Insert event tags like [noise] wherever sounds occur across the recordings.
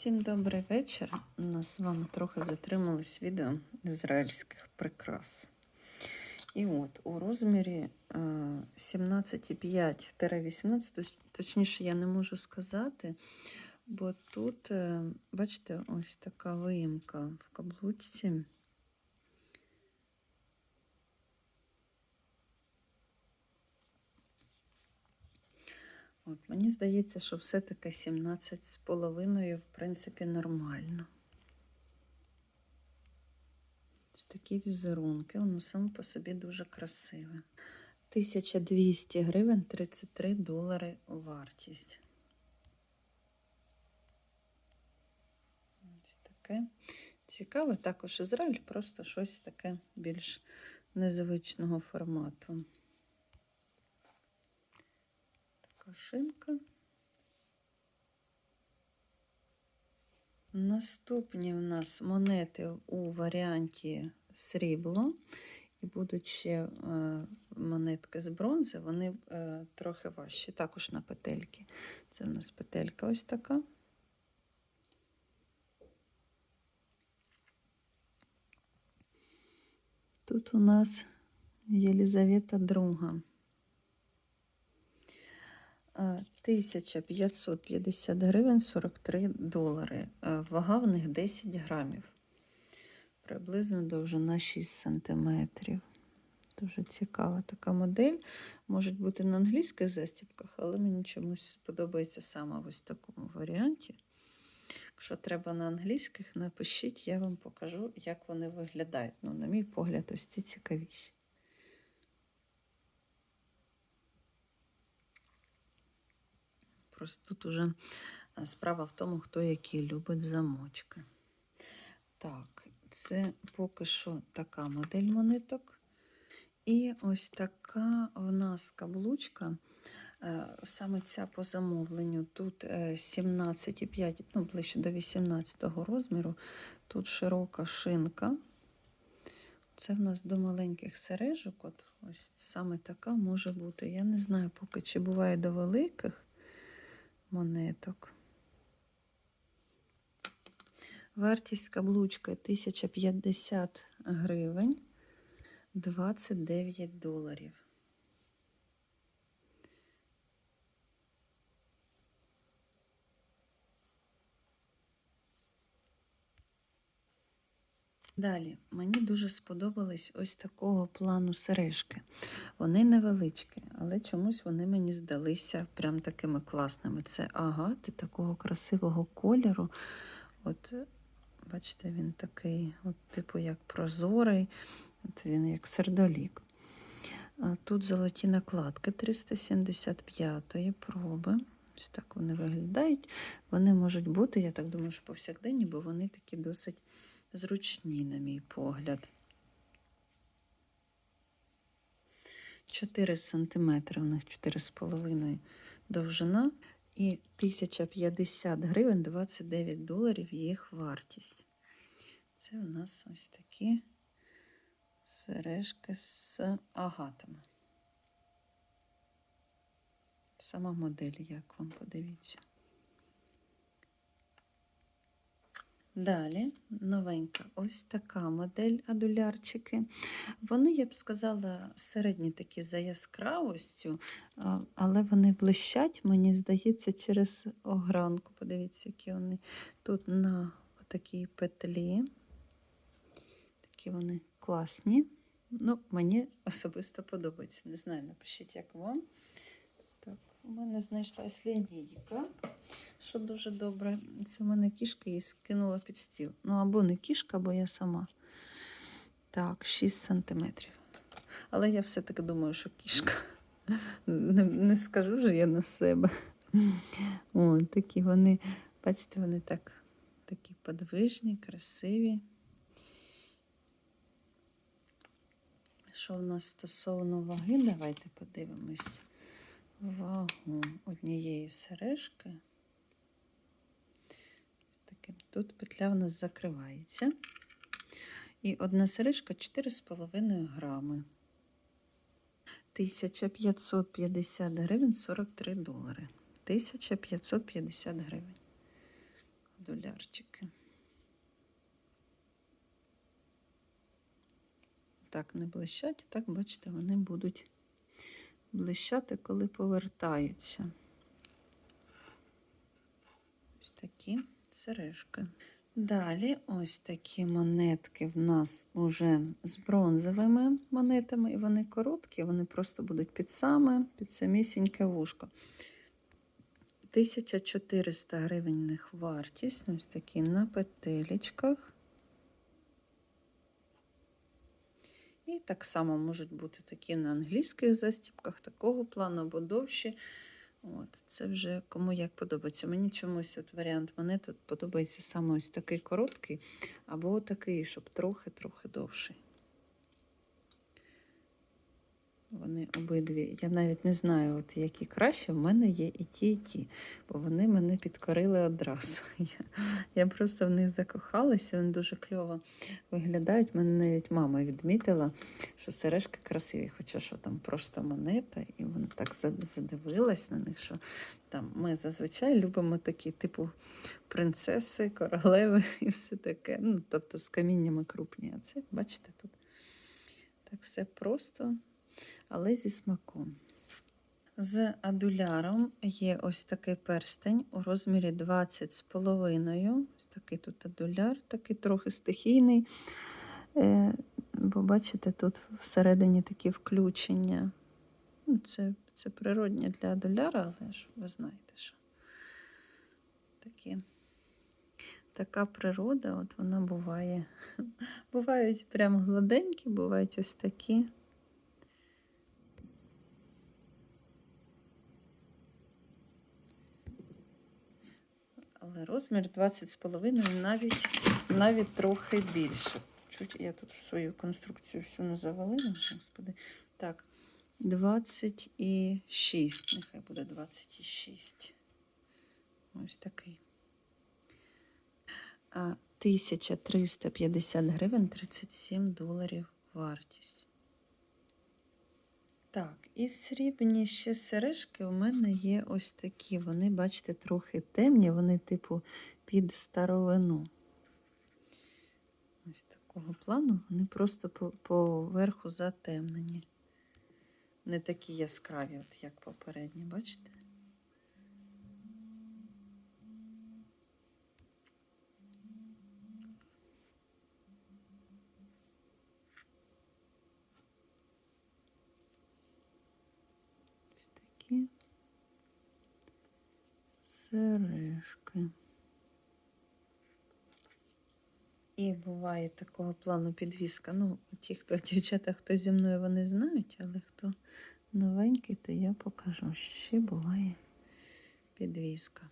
Всім добрий вечір. У нас з вами трохи затрималось відео ізраїльських прикрас. І от у розмірі е, 17,5-18, точніше, я не можу сказати, бо тут, е, бачите, ось така виїмка в каблучці. От, мені здається, що все-таки 17 з половиною, в принципі, нормально. Ось такі візерунки, воно саме по собі дуже красиве. 1200 гривень, 33 долари вартість. Ось таке. Цікаве також Ізраїль, просто щось таке більш незвичного формату. Така шинка. Наступні в нас монети у варіанті срібло. І будуть ще е, монетки з бронзи, вони е, трохи важчі, також на петельки. Це в нас петелька ось така. Тут у нас Єлізавета II. Е, 1550 гривень 43 долари. Е, Вага в них 10 грамів. Приблизно довжина 6 сантиметрів. Дуже цікава така модель. Можуть бути на англійських застібках, але мені чомусь подобається саме в ось такому варіанті. Якщо треба на англійських, напишіть, я вам покажу, як вони виглядають. Ну, на мій погляд, ось ці цікавіші. Просто тут уже е, справа в тому, хто які любить замочки. Так, це поки що така модель монеток. І ось така в нас каблучка. Е, Саме ця по замовленню. Тут е, 17,5, ну, ближче до 18 розміру. Тут широка шинка. Це в нас до маленьких сережок. От ось саме така може бути. Я не знаю поки, чи буває до великих монеток. Вартість каблучки 1050 гривень, 29 доларів. Далі, мені дуже сподобались ось такого плану сережки. Вони невеличкі, але чомусь вони мені здалися прям такими класними. Це агати такого красивого кольору. От, бачите, він такий, от, типу, як прозорий, от він як сердолік. Тут золоті накладки 375-ї проби. Ось так вони виглядають. Вони можуть бути, я так думаю, що повсякденні, бо вони такі досить зручні, на мій погляд. 4 см, у них 4,5 довжина і 1050 гривень 29 доларів їх вартість. Це у нас ось такі сережки з агатами. Сама модель, як вам подивіться. Далі новенька ось така модель адулярчики. Вони, я б сказала, середні такі за яскравостю, але вони блищать, мені здається, через огранку. Подивіться, які вони тут на такій петлі. Такі вони класні. Ну, Мені особисто подобається. Не знаю, напишіть, як вам. Так, у мене знайшлась лінійка, що дуже добре. Це в мене кішка її скинула під стіл. Ну, або не кішка, або я сама. Так, 6 сантиметрів. Але я все-таки думаю, що кішка. Не, не скажу же я на себе. О, такі вони, бачите, вони так, такі подвижні, красиві. Що в нас стосовно ваги, давайте подивимось вагу однієї сережки. Таким. Тут петля в нас закривається. І одна сережка 4,5 грами. 1550 гривень 43 долари. 1550 гривень. адулярчики. Так не блищать, так, бачите, вони будуть блищати, коли повертаються. Ось такі сережки. Далі ось такі монетки в нас уже з бронзовими монетами, і вони короткі, вони просто будуть під саме, під самісіньке вушко. 1400 гривень них вартість, ось такі на петелечках. І так само можуть бути такі на англійських застібках, такого плану або довші. От, Це вже кому як подобається. Мені чомусь от варіант монет тут подобається саме ось такий короткий, або такий, щоб трохи-трохи довший. Вони обидві. Я навіть не знаю, от які краще. В мене є і ті, і ті, бо вони мене підкорили одразу. [laughs] Я, я просто в них закохалася, вони дуже кльово виглядають. Мене навіть мама відмітила, що сережки красиві, хоча що там просто монета, і вона так задивилась на них, що там ми зазвичай любимо такі, типу принцеси, королеви [laughs] і все таке. Ну, тобто з каміннями крупні. А це, бачите, тут так все просто але зі смаком. З адуляром є ось такий перстень у розмірі 20 з половиною. Ось такий тут адуляр, такий трохи стихійний. Е, Бо бачите, тут всередині такі включення. Ну, Це, це природне для адуляра, але ж ви знаєте, що такі. Така природа, от вона буває. [laughs] Бувають прям гладенькі, бувають ось такі. Але розмір 20,5 навіть, навіть трохи більше. Чуть я тут свою конструкцію всю не завалила, господи. Так, 26. Нехай буде 26. Ось такий. 1350 гривень 37 доларів вартість. Так, і срібні ще сережки у мене є ось такі. Вони, бачите, трохи темні, вони, типу, під старовину. Ось такого плану, вони просто по- поверху затемнені. Не такі яскраві, от як попередні, бачите? Ось такі сережки. І буває такого плану підвіска. Ну, ті, хто дівчата, хто зі мною вони знають, але хто новенький, то я покажу. Ще буває підвіска.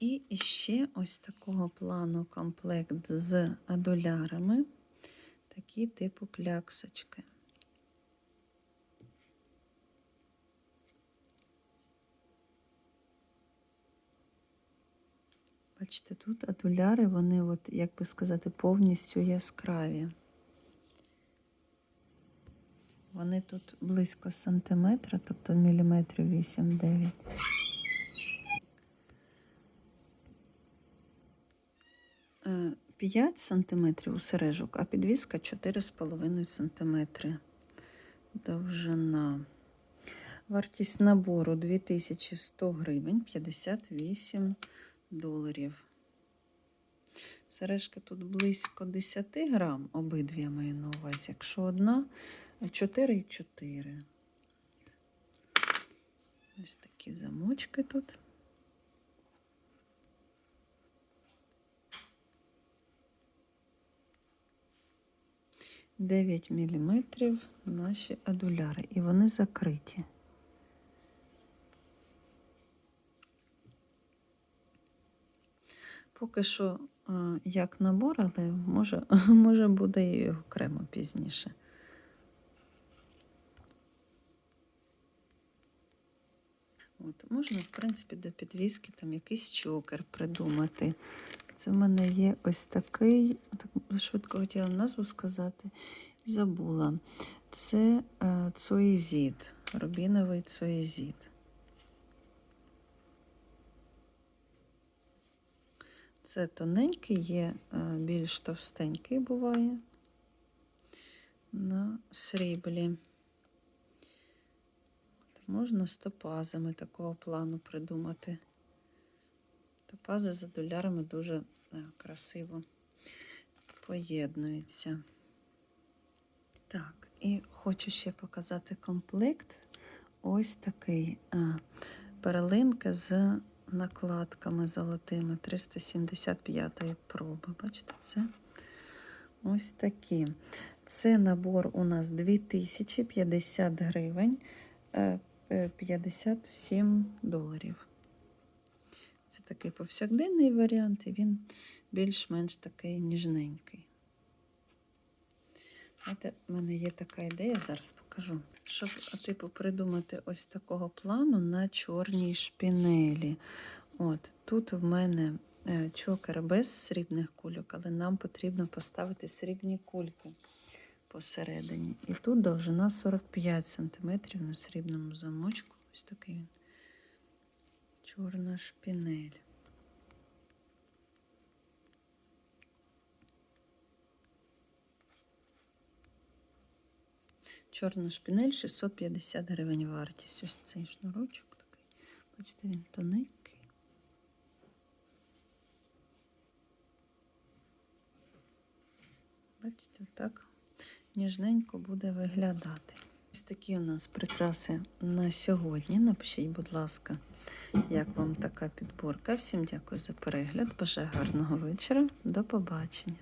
І ще ось такого плану комплект з адулярами, такі типу кляксочки. Бачите, тут адуляри, вони, от, як би сказати, повністю яскраві. Вони тут близько сантиметра, тобто міліметрів 8-9. Е, 5 сантиметрів у сережок, а підвіска 4,5 сантиметри довжина. Вартість набору 2100 гривень 58 доларів. Сережки тут близько 10 грам, обидві я маю на увазі. Якщо одна 4,4. Ось такі замочки тут. Дев'ять міліметрів наші адуляри, і вони закриті. Поки що е, як набор, але може, [laughs] може буде і окремо пізніше. От, можна, в принципі, до підвіски там якийсь чокер придумати. Це в мене є ось такий, так швидко хотіла назву сказати, забула. Це е, цоїзід, рубіновий цоїзід. Це тоненький є, е, більш товстенький буває на сріблі. Можна з топазами такого плану придумати. Топази з адулярами дуже е, красиво поєднуються. Так, і хочу ще показати комплект. Ось такий а, перлинка з накладками золотими 375 проби. Бачите, це ось такі. Це набор у нас 2050 гривень, е, е, 57 доларів. Це такий повсякденний варіант, і він більш-менш такий ніжненький. Знаєте, в мене є така ідея, зараз покажу. Щоб, типу, придумати ось такого плану на чорній шпінелі. От, тут в мене е, чокер без срібних кульок, але нам потрібно поставити срібні кульки посередині. І тут довжина 45 см на срібному замочку. Ось такий він. Чорна шпінель. Чорна шпінель 650 гривень вартість. Ось цей шнурочок такий. Бачите, він тоненький. Бачите, так ніжненько буде виглядати. Ось такі у нас прикраси на сьогодні. Напишіть, будь ласка, як вам така підборка. Всім дякую за перегляд. Бажаю гарного вечора. До побачення.